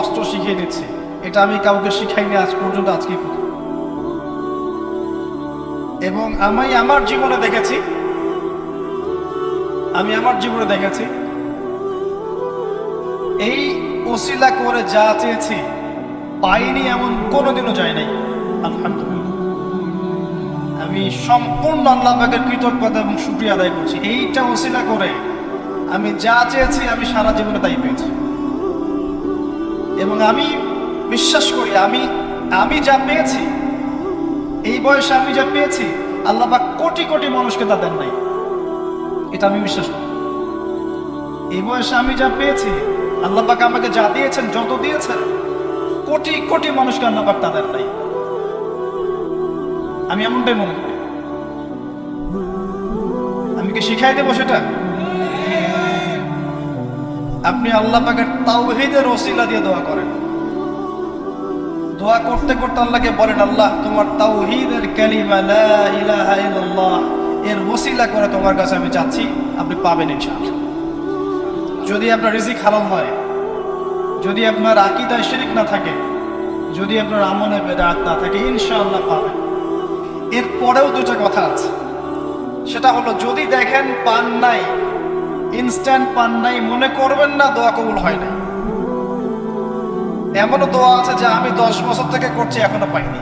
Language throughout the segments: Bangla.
অস্ত্র শিখিয়ে দিচ্ছি এটা আমি কাউকে শিখাইনি আজ পর্যন্ত আজকে এবং আমি আমার জীবনে দেখেছি, আমি আমার জীবনে দেখেছি, এই ওসিলা করে যা চেয়েছি পাইনি এমন কোনোদিনও যায় নাই। আলহামদুলিল্লাহ। আমি সম্পূর্ণ আল্লাহ পাকের কৃতজ্ঞতা এবং শুক্রিয়া আদায় করছি। এইটা ওসিলা করে আমি যা চেয়েছি আমি সারা জীবনে তাই পেয়েছি। এবং আমি বিশ্বাস করি, আমি আমি যা পেয়েছি, এই বয়সে আমি যা পেয়েছি, আল্লাহ পাক কোটি কোটি মানুষকে তা দেন নাই। এটা আমি বিশ্বাস করি। এই বয়সে আমি যা পেয়েছি, আল্লাহ পাক আমাকে যা দিয়েছেন, যত দিয়েছেন কোটি কোটি মানুষকে আল্লাহ পাক তা নাই। আমি এমনটাই মনে করি। আমি কি শিখাই দেবো সেটা? আপনি আল্লাহ পাকের তাওহিদের ওসিলা দিয়ে দোয়া করেন। দোয়া করতে করতে আল্লাহকে বলেন, আল্লাহ, তোমার তাওহিদের কালিমা লা ইলাহা ইল্লাল্লাহ, এর ওসিলা করে তোমার কাছে আমি চাচ্ছি, আপনি পাবেন ইনশাআল্লাহ। যদি আপনার রিজিক হালাল হয় যদি আপনার আকীদায় শিরিক না থাকে, যদি আপনার আমলে বেদাত না থাকে, ইনশাআল্লাহ পাবেন। এর পরেও দুটো কথা আছে। সেটা হলো, যদি দেখেন পান নাই ইনস্ট্যান্ট পান নাই, মনে করবেন না দোয়া কবুল হয় না এমনও দোয়া আছে যে, আমি দশ বছর থেকে করছি, এখনও পাইনি।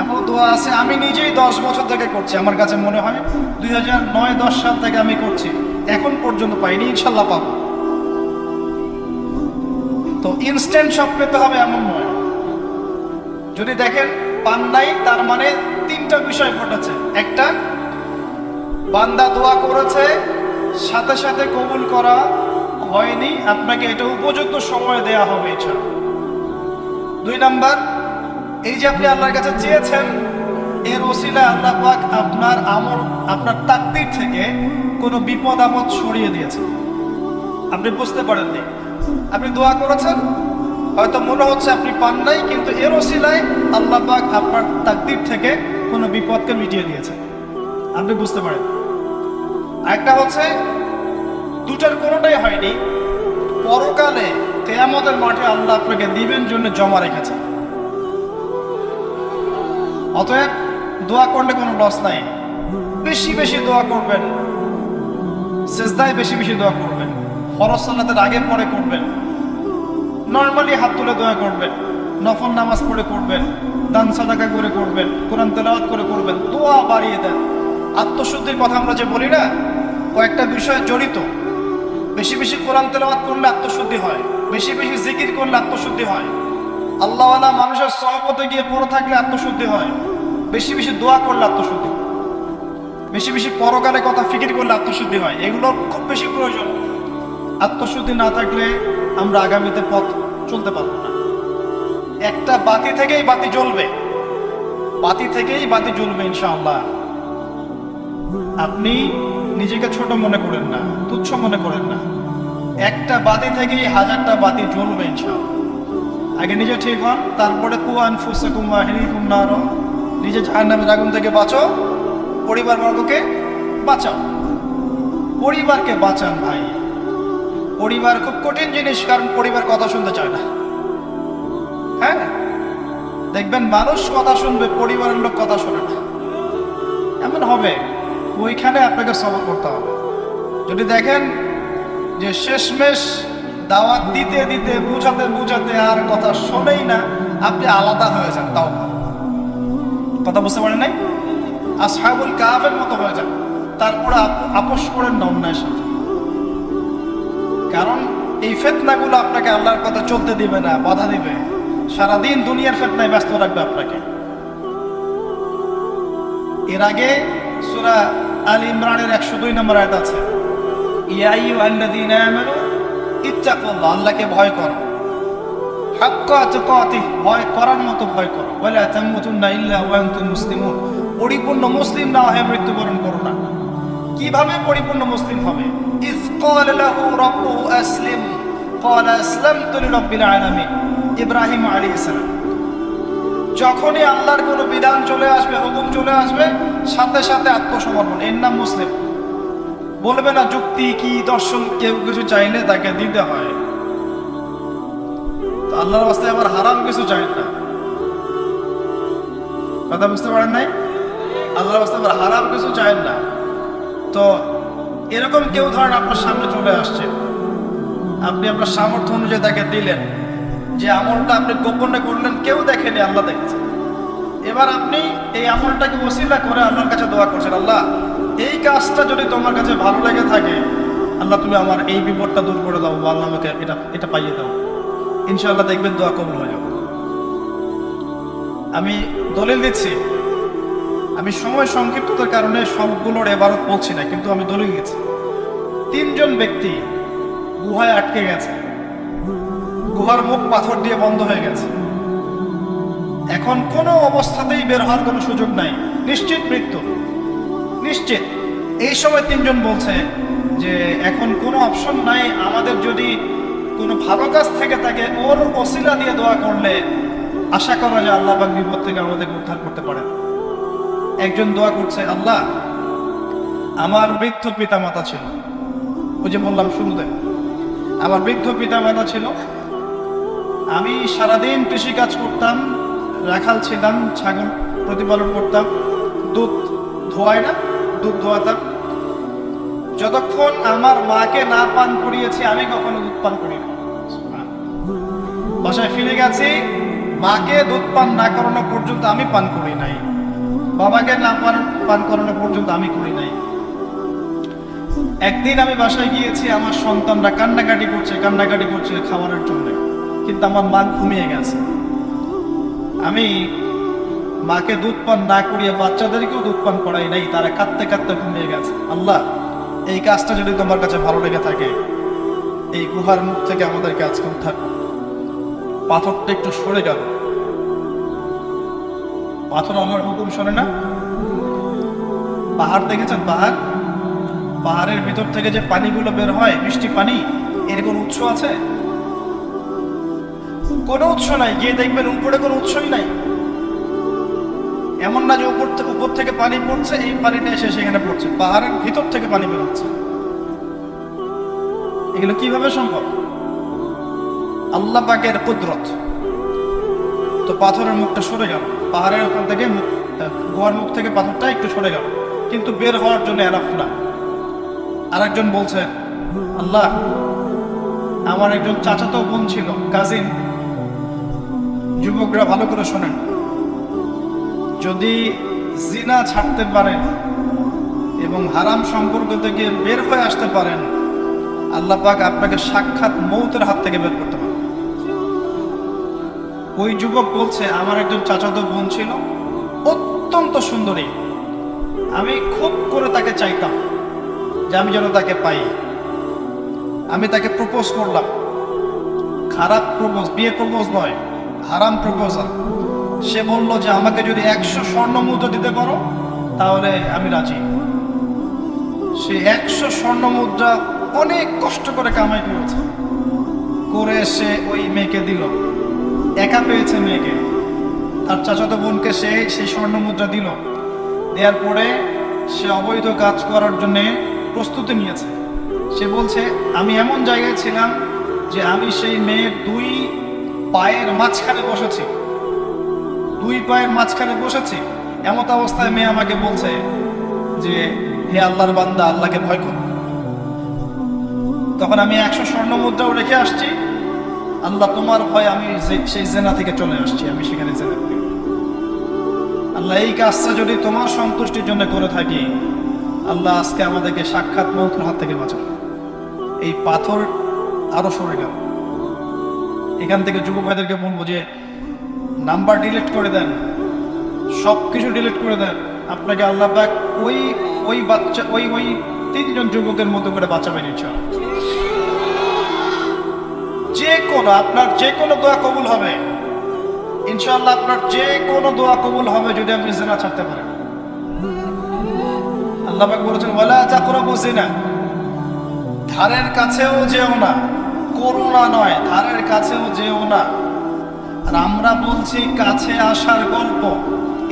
এমন দোয়া আছে, আমি নিজেই দশ বছর থেকে করছি, আমার কাছে মনে হয় দুই হাজার নয়, দশ সাল থেকে আমি করছি, এখন পর্যন্ত পাইনি ইনশাল্লাহ পাবো। তো ইনস্ট্যান্ট সব পেতে হবে এমন নয়। যদি দেখেন পান নাই তার মানে তিনটা বিষয় ঘটেছে। একটা, বান্দা দোয়া করেছে, সাথে সাথে কবুল করা হয়নি, আপনাকে এটা উপযুক্ত সময় দেয়া হবে এছাড়া। দুই নাম্বার, এই যে আপনি আল্লাহর কাছে চেয়েছেন, এর ওসিলা আল্লাহ পাক আপনার আমল, আপনার তাকদির থেকে কোনো বিপদ আপদ সরিয়ে দিয়েছে আপনি বুঝতে পারেননি। আপনি দোয়া করেছেন? হয়তো মনে হচ্ছে আপনি পান নাই, কিন্তু এর ওসিলায় আল্লাহ পাক আপনার তাকদির থেকে কোনো বিপদকে মিটিয়ে দিয়েছে আপনি বুঝতে পারেন। একটা হচ্ছে, দুটার কোনোটাই হয়নি। পরকালে কেয়ামতের মাঠে আল্লাহ আপনাকে দিবেন জন্য জমা রেখেছে অতএব দোয়া করলে কোনো লস নাই। বেশি বেশি দোয়া করবেন। সেজদায় বেশি বেশি দোয়া করবেন। ফরজ সালাতের আগে পরে করবেন। নর্মালি হাত তুলে দোয়া করবেন। নফল নামাজ পড়ে করবেন। দান সাদাকা করে করবেন। কোরআন তেলাওয়াত করে করবেন। দোয়া বাড়িয়ে দেন। আত্মশুদ্ধির কথা আমরা যে বলি না, কয়েকটা বিষয় জড়িত। বেশি বেশি কোরআন তেলাওয়াত করলে আত্মশুদ্ধি হয়। বেশি বেশি জিকির করলে আত্মশুদ্ধি হয়। আল্লাহওয়ালা মানুষের সহপতে গিয়ে পড়ে থাকলে আত্মশুদ্ধি হয়। বেশি বেশি দোয়া করলে আত্মশুদ্ধি বেশি বেশি পরকালে কথা ফিকির করলে আত্মশুদ্ধি হয়। এগুলোর খুব বেশি প্রয়োজন। আত্মশুদ্ধি না থাকলে আমরা আগামীতে পথ চলতে পারব না। একটা বাতি থেকেই বাতি জ্বলবে। বাতি থেকেই বাতি জ্বলবে ইনশাআল্লাহ। আপনি নিজেকে ছোট মনে করেন না, তুচ্ছ মনে করেন না। একটা বাতি থেকেই হাজারটা বাতি জ্বলবে ইনশাআল্লাহ। আগে নিজে ঠিক হন, তারপরে কুয়ান ফুসে কুমা হিরি কুমনার নিজে জাহান্নামের আগুন থেকে বাঁচো পরিবার বর্গকে বাঁচাও। পরিবারকে বাঁচান ভাই। পরিবার খুব কঠিন জিনিস, কারণ পরিবার কথা শুনতে চায় না। হ্যাঁ? দেখবেন মানুষ কথা শুনবে, পরিবারের লোক কথা শোনে না। এমন হবে, ওইখানে আপনাকে সবর করতে হবে। যদি দেখেন যে শেষমেশ দাওয়াত দিতে দিতে, বুঝাতে বুঝাতে আর কথা শোনেই না, আপনি আলাদা হয়ে যান, তাও কথা বুঝতে পারেন নাই? আসহাবুল কাফের মতো হয়ে যান। তারপরে আপ- আপোষ করেন না অন্যায়ের সাথে। কারণ এই ফেতনাগুলো আপনাকে আল্লাহর কথা চলতে দিবে না, বাধা দিবে। সারাদিন দুনিয়ার ফেতনায় ব্যস্ত রাখবে আপনাকে। এর আগে সুরা আল ইমরানের একশো দুই নম্বর আয়াত আছে আল্লাহকে ভয় করো। ভয় করার মতো ভয় করো। তামুতুন্না ইল্লা পরিপূর্ণ মুসলিম না হয়ে মৃত্যুবরণ করো না। কীভাবে পরিপূর্ণ মুসলিম হবে? ইব্রাহিম আলী ইসলাম যখনই আল্লাহর কোনো বিধান চলে আসবে, হুকুম চলে আসবে, সাথে সাথে আত্মসমর্পণ। এর নাম মুসলিম। বলবে না, যুক্তি কি, দর্শন কেউ কিছু চাইলে তাকে দিতে হয়। আল্লাহর রাস্তায় আবার হারাম কিছু চাইন না। কথা বুঝতে পারেন নাই? আল্লাহর রাস্তায় আবার হারাম কিছু চাইন না। তো এরকম কেউ ধরেন আপনার সামনে চলে আসছে। আপনি আপনার সামর্থ্য অনুযায়ী তাকে দিলেন যে আমলটা আপনি গোপনে করলেন, কেউ দেখেনি, আল্লাহ দেখছে। এবার আপনি এই আমলটাকে ওসিলা করে আল্লাহর কাছে দোয়া করছেন, আল্লাহ, এই কাজটা যদি তোমার কাছে ভালো লেগে থাকে, আল্লাহ তুমি আমার এই বিপদটা দূর করে দাও বা আল্লাহ আমাকে এটা এটা পাইয়ে দাও। ইনশাআল্লাহ দেখবেন দোয়া কবুল হয়ে যাবে। আমি দলিল দিচ্ছি আমি সময় সংক্ষিপ্ততার কারণে সবগুলোর এবারত বলছি না, কিন্তু আমি দলিল গেছি তিনজন ব্যক্তি গুহায় আটকে গেছে। গুহার মুখ পাথর দিয়ে বন্ধ হয়ে গেছে। এখন কোনো অবস্থাতেই বের হওয়ার কোনো সুযোগ নাই। নিশ্চিত মৃত্যু। নিশ্চিত। এই সময় তিনজন বলছে যে, এখন কোনো অপশন নাই। আমাদের যদি কোনো ভালো কাজ থেকে থাকে ওর অসিলা দিয়ে দোয়া করলে, আশা করা যায় আল্লাহ বিপদ থেকে আমাদের উদ্ধার করতে পারে একজন দোয়া করছে, আল্লাহ, আমার বৃদ্ধ পিতা মাতা ছিল। ওই যে বললাম শুরুতে, আমার বৃদ্ধ পিতা মাতা ছিল। আমি সারাদিন কৃষি কাজ করতাম, রাখাল ছিলাম, ছাগল প্রতিপালন করতাম, দুধ ধোয়ায় না, দুধ ধোয়াতাম। যতক্ষণ আমার মাকে না পান করিয়েছি, আমি কখনো দুধ পান করি না। বাসায় ফিরে গেছি, মাকে দুধ পান না করানো পর্যন্ত আমি পান করি নাই। বাবাকে না পান পান করানো পর্যন্ত আমি করি নাই। একদিন আমি বাসায় গিয়েছি, আমার সন্তানরা কান্নাকাটি করছে কান্নাকাটি করছে খাবারের জন্য। কিন্তু আমার মা ঘুমিয়ে গেছে। আমি মাকে দুধ পান না করিয়ে বাচ্চাদেরকেও দুধ পান করাই নাই, তারা কাঁদতে কাঁদতে ঘুমিয়ে গেছে। আল্লাহ, এই কাজটা যদি তোমার কাছে ভালো লেগে থাকে, এই গুহার মুখ থেকে আমাদেরকে আজকে করো। পাথরটা একটু সরে গেল। পাথর আমার হুকুম শোনে না? পাহাড় দেখেছেন পাহাড়? পাহাড়ের ভিতর থেকে যে পানিগুলো বের হয়, মিষ্টি পানি, এর কোনো উৎস আছে? কোনো উৎস নাই, গিয়ে দেখবেন উপরে কোনো উৎসই নাই। এমন না যে উপর থেকে উপর থেকে পানি পড়ছে, এই পানিটা এসে সেখানে পড়ছে। পাহাড়ের ভিতর থেকে পানি বেরোচ্ছে এগুলো কীভাবে সম্ভব? আল্লাহ পাকের কুদরত। তো পাথরের মুখটা সরে গেল। পাহাড়ের ওখান থেকে গুহার মুখ থেকে পাথরটা একটু সরে গেল। কিন্তু বের হওয়ার জন্য এনাফ না। আরেকজন বলছে, আল্লাহ, আমার একজন চাচাতো বোন ছিল কাজিন যুবকরা ভালো করে শোনেন। যদি জিনা ছাড়তে পারেন এবং হারাম সম্পর্ক থেকে বের হয়ে আসতে পারেন, আল্লাহ পাক আপনাকে সাক্ষাৎ মৌতের হাত থেকে বের করতে ওই যুবক বলছে, আমার একজন চাচাতো বোন ছিল, অত্যন্ত সুন্দরী। আমি খুব করে তাকে চাইতাম যে আমি যেন তাকে পাই। আমি তাকে প্রপোজ করলাম। খারাপ প্রপোজ বিয়ে প্রপোজ নয়, হারাম প্রপোজাল সে বলল যে, আমাকে যদি একশো স্বর্ণ মুদ্রা দিতে পারো, তাহলে আমি রাজি। সে একশো স্বর্ণ মুদ্রা অনেক কষ্ট করে কামাই করেছে। করে সে ওই মেয়েকে দিল। একা পেয়েছে মেয়েকে। তার চাচাতো বোনকে সে সেই স্বর্ণ মুদ্রা দিল। দেওয়ার পরে সে অবৈধ কাজ করার জন্যে প্রস্তুতি নিয়েছে। সে বলছে, আমি এমন জায়গায় ছিলাম যে আমি সেই মেয়ের দুই পায়ের মাঝখানে বসেছি। দুই পায়ের মাঝখানে বসেছি। এমত অবস্থায় মেয়ে আমাকে বলছে যে, হে আল্লাহর বান্দা, আল্লাহকে ভয় কর। তখন আমি একশো স্বর্ণ মুদ্রাও রেখে আসছি। আল্লাহ, তোমার ভয় আমি সেই জেনা থেকে চলে আসছি, আমি সেখানে জেনা আল্লাহ, এই কাজটা যদি তোমার সন্তুষ্টির জন্য করে থাকি, আল্লাহ আজকে আমাদেরকে সাক্ষাৎ মন্ত্র হাত থেকে বাঁচান। এই পাথর আরও সরে গেল। এখান থেকে যুবক ভাইদেরকে বলব যে, নাম্বার ডিলিট করে দেন সব কিছু ডিলিট করে দেন। আপনাকে আল্লাহ পাক ওই ওই বাচ্চা, ওই ওই তিনজন যুবকের মতো করে বাঁচাবেন, ইনশাআল্লাহ। যে কোনো, আপনার যে কোনো দোয়া কবুল হবে। ইনশাল্লাহ আপনার যে কোনো দোয়া কবুল হবে যদি আপনি জেনা ছাড়তে পারেন। আল্লাহ বলেছেন, ওয়ালা তাকরাবু জিনা। ধারের কাছেও যেও না। করোনা নয়, ধারের কাছেও যেও না। আর আমরা বলছি, কাছে আসার গল্প,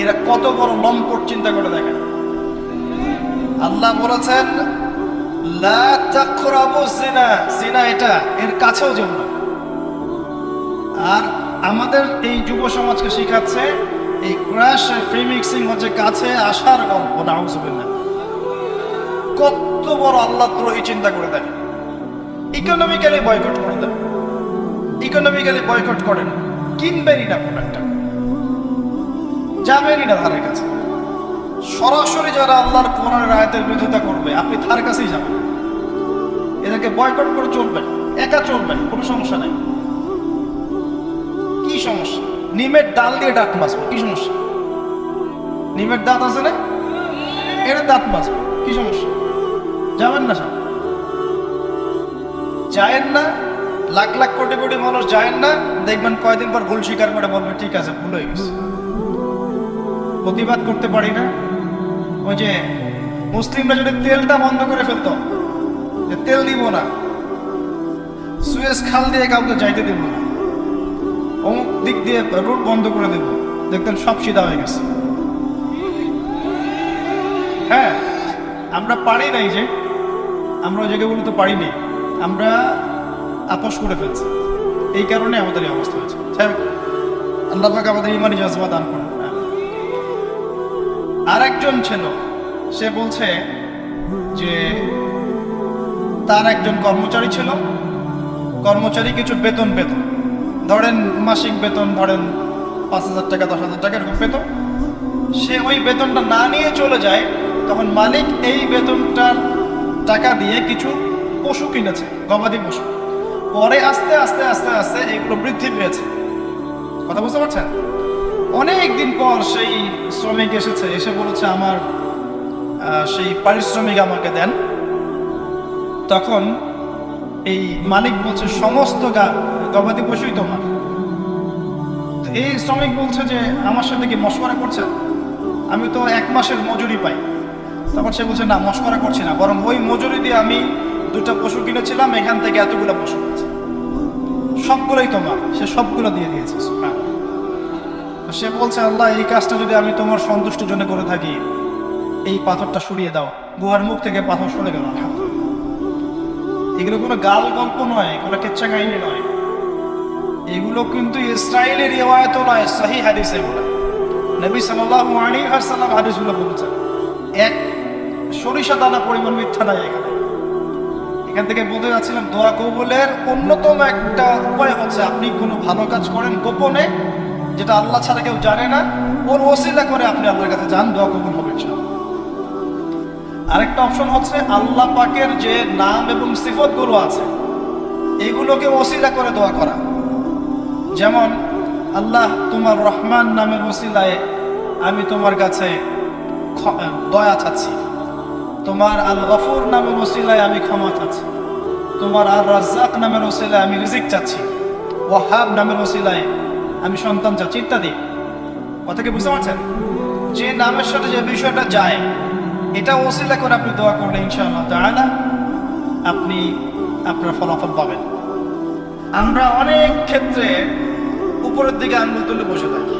এরা কত বড় লম্পট চিন্তা করে দেখেন। আল্লাহ বলেছেন, লা তাকরাবু জিনা। জিনা এটা, এর কাছেও যেও না। আর আমাদের এই যুব সমাজকে শিখাচ্ছে এই ক্র্যাশ ফ্রি মিক্সিং হচ্ছে কাছে আসার গল্প, নাউজুবিল্লাহ। কত বড় আল্লাহ দ্রোহী চিন্তা করে দেয় ইকোনমিক্যালি বয়কট করে দেন। ইকোনমিক্যালি বয়কট করেন। কিনবেনই না প্রোডাক্টটা যাবেনই না ধারের কাছে। সরাসরি যারা আল্লাহর কোরআনের আয়াতের বিরোধিতা করবে, আপনি তার কাছেই যাবেন। এদেরকে বয়কট করে চলবেন। একা চলবেন, কোনো সমস্যা নাই। সমস্যা? নিমের ডাল দিয়ে দাঁত মাজবো কি সমস্যা? নিমের দাঁত আছে না? এটা দাঁত মাজবো কি সমস্যা? যাবেন না সব। যায়েন না, লাখ লাখ কোটি কোটি মানুষ যায়েন না, দেখবেন কয়দিন পর ভুল স্বীকার করে বলবে, ঠিক আছে, ভুল হয়ে গেছে। প্রতিবাদ করতে পারি না। ওই যে মুসলিমরা যদি তেলটা বন্ধ করে ফেলতো, যে তেল দিব না, সুয়েজ খাল দিয়ে কাউকে যাইতে দিব না। অমুক দিক দিয়ে রুট বন্ধ করে দেব। দেখতেন সব সিধা হয়ে গেছে। হ্যাঁ আমরা পারি নাই যে আমরা ওই জায়গাগুলো তো পারিনি আমরা আপোষ করে ফেলছি। এই কারণে আমাদের এই অবস্থা হয়েছে। হোক, আল্লাহ পাক আমাদের ইমানি জজবা দান করুন। আর একজন ছিল সে বলছে যে তার একজন কর্মচারী ছিল। কর্মচারী কিছু বেতন পেত। ধরেন মাসিক বেতন ধরেন পাঁচ হাজার টাকা, দশ হাজার টাকা এরকম পেত। সে ওই বেতনটা না নিয়ে চলে যায়, তখন মালিক এই বেতনটার টাকা দিয়ে কিছু পশু কিনেছে, গবাদি পশু। পরে আস্তে আস্তে আস্তে আস্তে এগুলো বৃদ্ধি পেয়েছে। কথা বুঝতে পারছেন? অনেক দিন পর সেই শ্রমিক এসেছে, এসে বলেছে, আমার সেই পারিশ্রমিক আমাকে দেন। তখন এই মালিক বলছে, সমস্ত গা- গবাদি পশুই তোমার এই শ্রমিক বলছে যে, আমার সাথে কি মশকরা করছে? আমি তো এক মাসের মজুরি পাই। তখন সে বলছে, না, মশকরা করছি না। বরং ওই মজুরি দিয়ে আমি দুটো পশু কিনেছিলাম, এখান থেকে এতগুলো পশু আছে সবগুলোই তোমার সে সবগুলো দিয়ে দিয়েছে সে বলছে, আল্লাহ, এই কাজটা যদি আমি তোমার সন্তুষ্টির জন্য করে থাকি, এই পাথরটা সরিয়ে দাও। গুহার মুখ থেকে পাথর সরে গেল আলহামদুলিল্লাহ। এগুলো কোনো গাল গল্প নয় কোনো কেচ্ছা কাহিনী নয়। এগুলো কিন্তু ইসরায়েলের রেওয়ায়তও নয় সহি হাদিস এগুলো নবী সাল্লাল্লাহু আলাইহি ওয়াসাল্লাম হাদিসগুলো বলছেন। এক সরিষা দানা পরিমাণ মিথ্যা নাই এখানে। এখান থেকে বলতে যাচ্ছিলাম, দোয়া কবুলের অন্যতম একটা উপায় হচ্ছে আপনি কোনো ভালো কাজ করেন গোপনে, যেটা আল্লাহ ছাড়া কেউ জানে না, ওর ওসিলা করে আপনি আল্লাহর কাছে যান, দোয়া কবুল হবে। আরেকটা অপশন হচ্ছে আল্লাহ পাকের যে নাম এবং সিফতগুলো আছে, এগুলোকে ওসিলা করে দোয়া করা। যেমন, আল্লাহ তোমার রহমান নামের ওসিলায় আমি তোমার কাছে দয়া চাচ্ছি। তোমার আল গফুর নামের ওসিলায় আমি ক্ষমা চাচ্ছি। তোমার আর রাজ্জাক নামের ওসিলায় আমি রিজিক চাচ্ছি। ওয়াহাব নামের ওসিলায় আমি সন্তান চাচ্ছি, ইত্যাদি। কথা কি বুঝতে পারছেন? যে নামের সাথে যে বিষয়টা যায় এটা ওসিলা করে আপনি দোয়া করলে ইনশাআল্লাহ তাআলা আপনি আপনার ফলাফল পাবেন। আমরা অনেক ক্ষেত্রে উপরের দিকে আঙ্গুল তুলে বসে থাকি।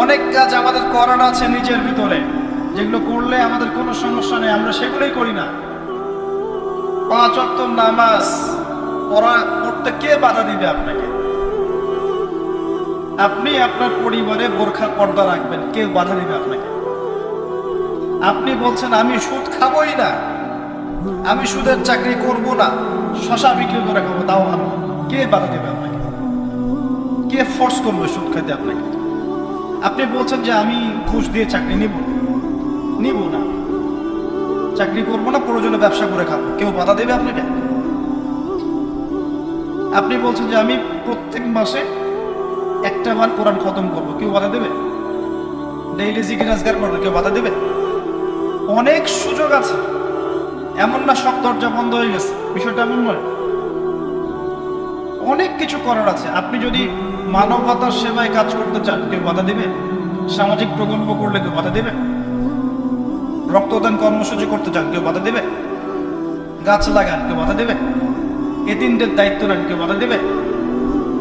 অনেক কাজ আমাদের করার আছে নিজের ভিতরে। যেগুলো করলে আমাদের কোনো সমস্যা নেই, আমরা সেগুলোই করি না। পাঁচ অক্ট নামাজ পড়া পড়তে কে বাধা দিবে আপনাকে? আপনি আপনার পরিবারে বোরখা পর্দা রাখবেন, কেউ বাধা দিবে আপনাকে। আপনি বলছেন, আমি সুদ খাবই না। আমি সুদের চাকরি করব না। শশা বিক্রি করে খাব, তাও ভালো। কে বাধা দেবে আপনাকে? কে ফোর্স করবে সুদ খাইতে আপনাকে? আপনি বলছেন যে, আমি ঘুষ দিয়ে চাকরি নিব। নিব না। চাকরি করব না, প্রয়োজনে ব্যবসা করে খাব। কেউ বাধা দেবে আপনাকে? আপনি বলছেন যে, আমি প্রত্যেক মাসে একটা বার কোরআন খতম করব। কেউ বাধা দেবে? ডেইলি আজগার করব, কেউ বাধা দেবে? অনেক সুযোগ আছে। এমন না সব দরজা বন্ধ হয়ে গেছে। বিষয়টা এমন নয় অনেক কিছু করার আছে। আপনি যদি মানবতার সেবায় কাজ করতে চান, কেউ বাধা দেবে? সামাজিক প্রকল্প করলে কেউ বাধা দেবে? রক্তদান কর্মসূচি করতে চান, কেউ বাধা দেবে? গাছ লাগান, কেউ বাধা দেবে? এতিমদের দায়িত্ব নেন, কেউ বাধা দেবে?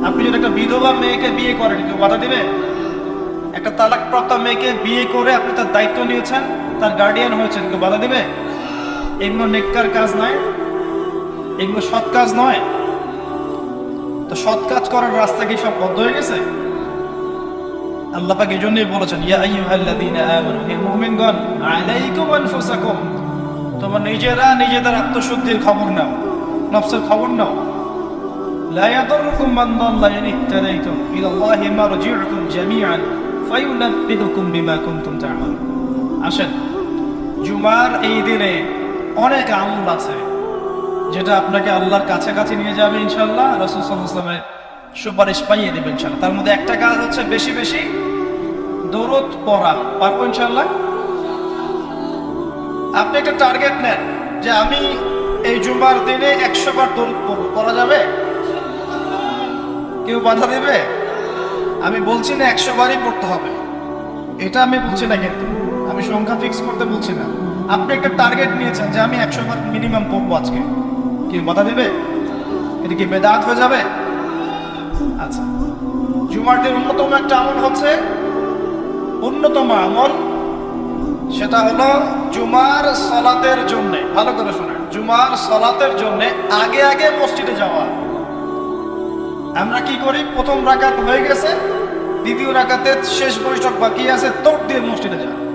আপনি যদি একটা বিধবা মেয়েকে বিয়ে করেন, কেউ বাধা দেবে? একটা তালাকপ্রাপ্ত মেয়েকে বিয়ে করে আপনি তার দায়িত্ব নিয়েছেন? তার গার্ডিয়ান হয়েছেন কেউ বাধা দেবে? এগুলো নেককার কাজ নয়, এগুলো সৎ কাজ নয়। তো সৎ কাজ করার রাস্তা কি সব বন্ধ হয়ে গেছে? আল্লাহ পাক জন্যই বলেছেন, ইয়া আইয়ুহাল্লাযীনা আমানু, হে মুমিনগণ, আলাইকুম আনফুসাকুম। তোমরা নিজেরা নিজেদের আত্মশুদ্ধির খবর নাও, নফসের খবর নাও। লা ইয়াদুররুকুম মান দাল্লা ইন ইহতাদাইতুম ইলা মারজিউকুম জামিআন ফায়ুনাব্বিউকুম বিমা কুনতুম তা'মালুন আসেন। জুমার এই দিনে অনেক আমল আছে, যেটা আপনাকে আল্লাহর কাছাকাছি নিয়ে যাবে ইনশাল্লাহ রসুল সাল্লামের সুপারিশ পাইয়ে দেবে ইনশাল্লাহ তার মধ্যে একটা কাজ হচ্ছে বেশি বেশি দৌড়ত পড়া। পারব ইনশাল্লাহ আপনি একটা টার্গেট নেন যে আমি এই জুমার দিনে একশো বার দৌড় পড়ব। করা যাবে? কেউ বাধা দেবে? আমি বলছি না একশো বারই পড়তে হবে। এটা আমি বলছি না কিন্তু। আমি সংখ্যা ফিক্স করতে বলছি না। আপনি একটা টার্গেট নিয়েছেন যে আমি একশো বার মিনিমাম পড়ব আজকে। কি বাধা দেবে এটা কি বেদাত হয়ে যাবে? আচ্ছা। জুমার দিন অন্যতম একটা আমল হচ্ছে অন্যতম আমল। সেটা হলো জুমার সলাতের জন্য। ভালো করে শোনেন। জুমার সলাতের জন্য আগে আগে মসজিদে যাওয়া। আমরা কি করি? প্রথম রাকাত হয়ে গেছে। দ্বিতীয় রাকাতে শেষ বৈঠক বাকি আছে, তোর দিয়ে মসজিদে যাওয়া।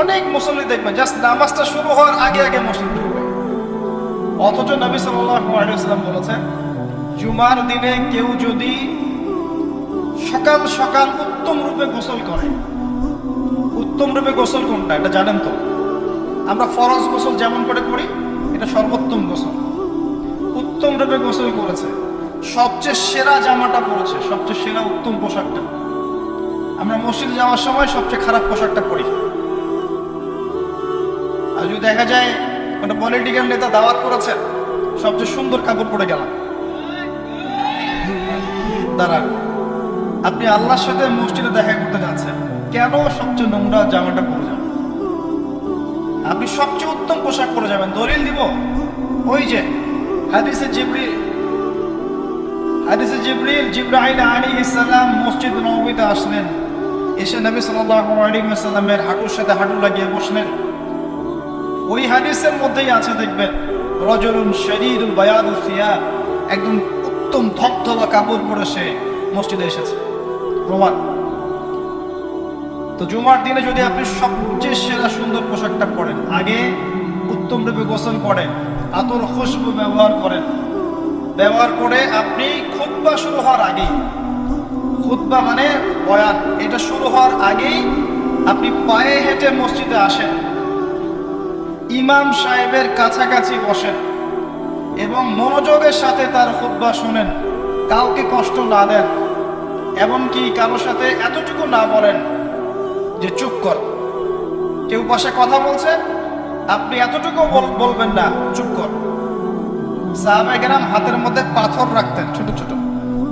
অনেক মুসল্লি দেখবেন জাস্ট নামাজটা শুরু হওয়ার আগে আগে মসজিদ ঢুকবে। অথচ নবী সাল্লাম বলেছেন, জুমার দিনে কেউ যদি সকাল সকাল উত্তম রূপে গোসল করে, উত্তম রূপে গোসল কোনটা? এটা জানেন তো? আমরা ফরজ গোসল যেমন করে করি, এটা সর্বোত্তম গোসল। উত্তম রূপে গোসল করেছে, সবচেয়ে সেরা জামাটা পরেছে, সবচেয়ে সেরা উত্তম পোশাকটা। আমরা মসজিদে যাওয়ার সময় সবচেয়ে খারাপ পোশাকটা পরি। আর যদি দেখা যায় কোনো পলিটিক্যাল নেতা দাওয়াত করেছেন। সবচেয়ে সুন্দর কাপড় পরে গেলাম। দাঁড়ান, আপনি আল্লাহর সাথে মসজিদে দেখা করতে যাচ্ছেন। কেন সবচেয়ে নোংরা জামাটা পরে যাবেন আপনি সবচেয়ে উত্তম পোশাক পরে যাবেন। দলিল দিব। ওই যে হাদিসে জিবরিল হাদিসে জিবরিল, জিব্রাইল আলাইহিস ইসলাম মসজিদ নববীতে আসলেন। এসে নবী সাল্লাল্লাহু আলাইহি ওয়াসাল্লামের হাঁটুর সাথে হাঁটু লাগিয়ে বসলেন। ওই হাদিসের মধ্যেই আছে, দেখবেন রজরুন শরীরুল বায়াদুল সিয়াব একদম উত্তম ধবধবা কাপড় পরে সে মসজিদে এসেছে প্রমাণ তো জুমার দিনে যদি আপনি সবচেয়ে সেরা সুন্দর পোশাকটা পরেন, আগে উত্তম রূপে গোসল করেন, আতর খুশবু ব্যবহার করেন, ব্যবহার করে আপনি খুতবা শুরু হওয়ার আগেই, খুতবা মানে বয়ান, এটা শুরু হওয়ার আগেই আপনি পায়ে হেঁটে মসজিদে আসেন ইমাম সাহেবের কাছাকাছি বসেন এবং মনোযোগের সাথে তার খুতবা শুনেন। কাউকে কষ্ট না দেন, এমনকি কারোর সাথে এতটুকু না বলেন যে চুপ কর। কেউ পাশে কথা বলছে, আপনি এতটুকু বল- বলবেন না, চুপ কর। সাহাবাহাম হাতের মধ্যে পাথর রাখতেন ছোট ছোট।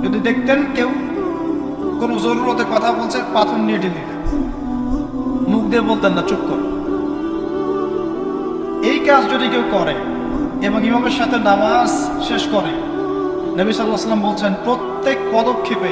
যদি দেখতেন কেউ কোনো জরুরতে কথা বলছে, পাথর নিয়ে দিতেন মুখ দিয়ে বলতেন না, চুপ কর। এই কাজ যদি কেউ করে এবং ইমামের সাথে নামাজ শেষ করে, নবী সাল্লাহ সাল্লাম বলছেন, প্রত্যেক পদক্ষেপে